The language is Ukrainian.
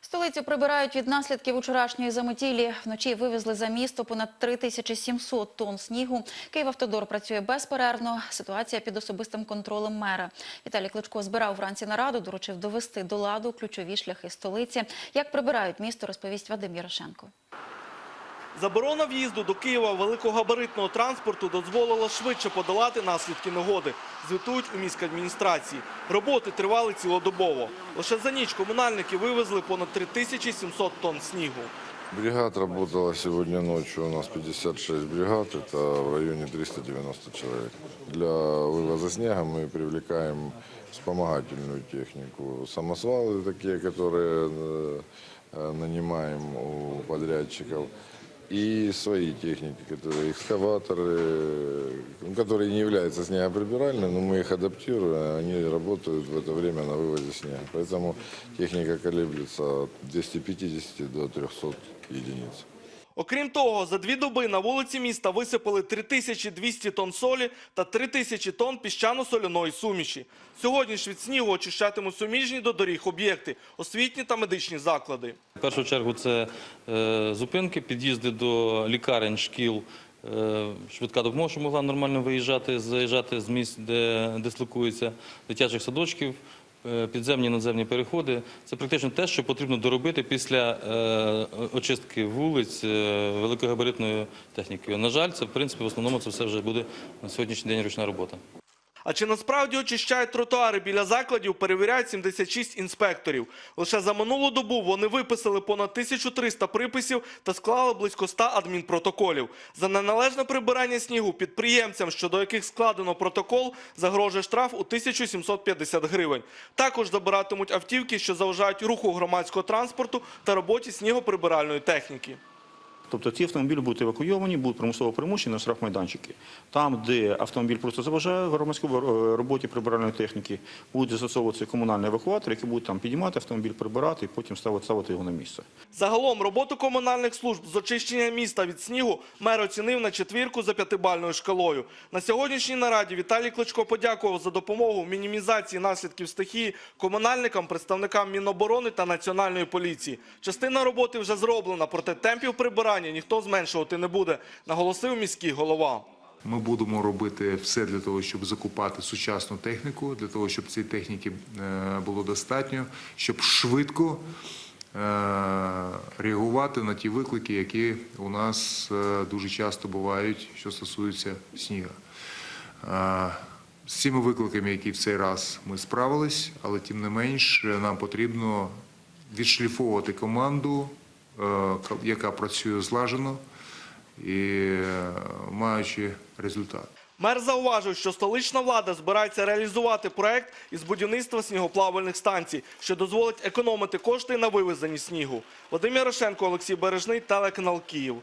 Столицю прибирають від наслідків учорашньої заметілі. Вночі вивезли за місто понад 3700 тонн снігу. Київавтодор працює безперервно. Ситуація під особистим контролем мера. Віталій Кличко збирав вранці нараду, доручив довести до ладу ключові шляхи столиці. Як прибирають місто, розповість Вадим Ярошенко. Заборона в'їзду до Києва великогабаритного транспорту дозволила швидше подолати наслідки негоди, звітують у міській адміністрації. Роботи тривали цілодобово. Лише за ніч комунальники вивезли понад 3700 тонн снігу. Бригад работала сегодня ночью. У нас 56 бригад, это в районе 390 человек. Для вывоза снега мы привлекаем вспомогательную технику. Самосвалы такие, которые э, э, нанимаем у подрядчиков. И свои техники, которые экскаваторы, э, которые не являются снегоприбиральными, но мы их адаптируем, они работают в это время на вывозе снега. Поэтому техника колеблется от 250 до 300 единиц. Окрім того, за дві доби на вулиці міста висипали 3200 тонн солі та 3000 тонн піщано-соляної суміші. Сьогодні ж від снігу очищатимуть суміжні до доріг об'єкти, освітні та медичні заклади. В першу чергу це е, зупинки, під'їзди до лікарень, шкіл, е, швидка допомога, щоб могла нормально виїжджати, заїжджати з місць, де дислокуються, дитячих садочків, підземні надземні переходи. Це практично те, що потрібно доробити після е, очистки вулиць е, великогабаритною технікою. На жаль, це в принципі в основному це все вже буде на сьогоднішній день ручна робота. А чи насправді очищають тротуари біля закладів, перевіряють 76 інспекторів. Лише за минулу добу вони виписали понад 1300 приписів та склали близько 100 адмінпротоколів. За неналежне прибирання снігу підприємцям, щодо яких складено протокол, загрожує штраф у 1750 гривень. Також забиратимуть автівки, що заважають руху громадського транспорту та роботі снігоприбиральної техніки. Тобто ці автомобілі будуть евакуйовані, будуть примусово переміщені на штрафмайданчики. Там, де автомобіль просто заважає громадській е, роботі прибиральної техніки, будуть застосовуватися комунальні евакуатори, які будуть там підіймати автомобіль, прибирати і потім ставити, ставити його на місце. Загалом роботу комунальних служб з очищення міста від снігу мер оцінив на четвірку за п'ятибальною шкалою. На сьогоднішній нараді Віталій Кличко подякував за допомогу мінімізації наслідків стихії комунальникам, представникам Міноборони та Національної поліції. Частина роботи вже зроблена, проте темпів прибирання ніхто зменшувати не буде, наголосив міський голова. Ми будемо робити все для того, щоб закупати сучасну техніку, для того, щоб цієї техніки е, було достатньо, щоб швидко е, реагувати на ті виклики, які у нас е, дуже часто бувають, що стосуються снігу. З цими викликами, які в цей раз ми справились, але тим не менш нам потрібно відшліфовувати команду, яка працює злажено і е, маючи результат. Мер зауважив, що столична влада збирається реалізувати проект із будівництва снігоплавальних станцій, що дозволить економити кошти на вивезенні снігу. Вадим Ярошенко, Олексій Бережний, телеканал Київ.